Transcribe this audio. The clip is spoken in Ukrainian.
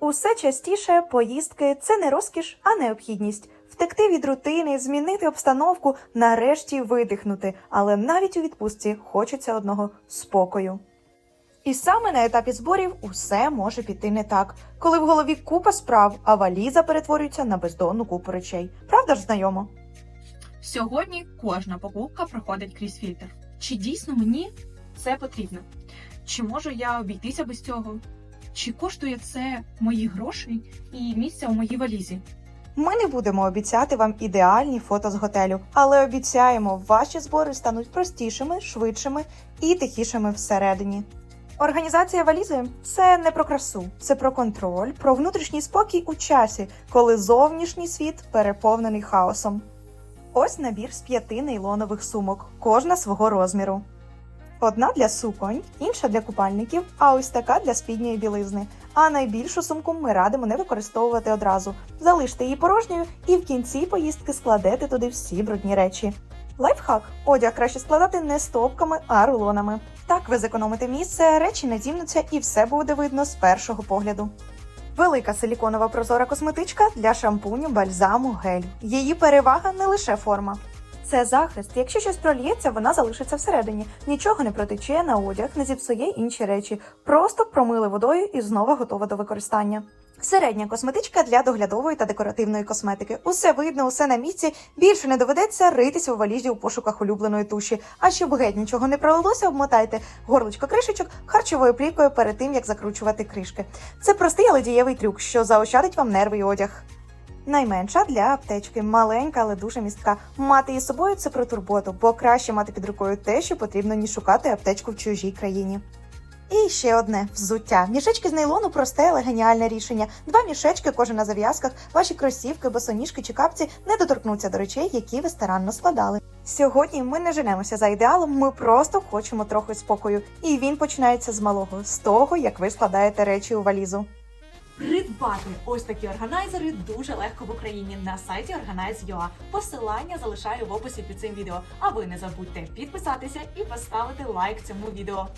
Усе частіше поїздки це не розкіш, а необхідність. Втекти від рутини, змінити обстановку, нарешті видихнути. Але навіть у відпустці хочеться одного спокою. І саме на етапі зборів усе може піти не так, коли в голові купа справ, а валіза перетворюється на бездонну купу речей. Правда ж знайомо? Сьогодні кожна покупка проходить крізь фільтр. Чи дійсно мені це потрібно? Чи можу я обійтися без цього? Чи коштує це мої гроші і місця у моїй валізі? Ми не будемо обіцяти вам ідеальні фото з готелю, але обіцяємо, ваші збори стануть простішими, швидшими і тихішими всередині. Організація валізи це не про красу, це про контроль, про внутрішній спокій у часі, коли зовнішній світ переповнений хаосом. Ось набір з п'яти нейлонових сумок, кожна свого розміру. Одна для суконь, інша для купальників, а ось така для спідньої білизни. А найбільшу сумку ми радимо не використовувати одразу. Залиште її порожньою і в кінці поїздки складете туди всі брудні речі. Лайфхак: одяг краще складати не стопками, а рулонами. Так ви зекономите місце, речі не зімнуться і все буде видно з першого погляду. Велика силіконова прозора косметичка для шампуню, бальзаму, гелю. Її перевага не лише форма. Це захист. Якщо щось проліється, вона залишиться всередині. Нічого не протече на одяг, не зіпсує інші речі. Просто промили водою і знову готова до використання. Середня косметичка для доглядової та декоративної косметики. Усе видно, усе на місці. Більше не доведеться ритися у валізі у пошуках улюбленої туші. А щоб геть нічого не пролилося, обмотайте горлочко кришечок харчовою плівкою перед тим, як закручувати кришки. Це простий, але дієвий трюк, що заощадить вам нерви і одяг. Найменша для аптечки, маленька, але дуже містка. Мати її з собою це про турботу, бо краще мати під рукою те, що потрібно, ніж шукати аптечку в чужій країні. І ще одне взуття. Мішечки з нейлону просте, але геніальне рішення. Два мішечки, кожен на зав'язках, ваші кросівки, босоніжки чи капці не доторкнуться до речей, які ви старанно складали. Сьогодні ми не женемося за ідеалом, ми просто хочемо трохи спокою. І він починається з малого, з того, як ви складаєте речі у валізу. Придбати ось такі органайзери дуже легко в Україні на сайті Organize.ua. Посилання залишаю в описі під цим відео. А ви не забудьте підписатися і поставити лайк цьому відео.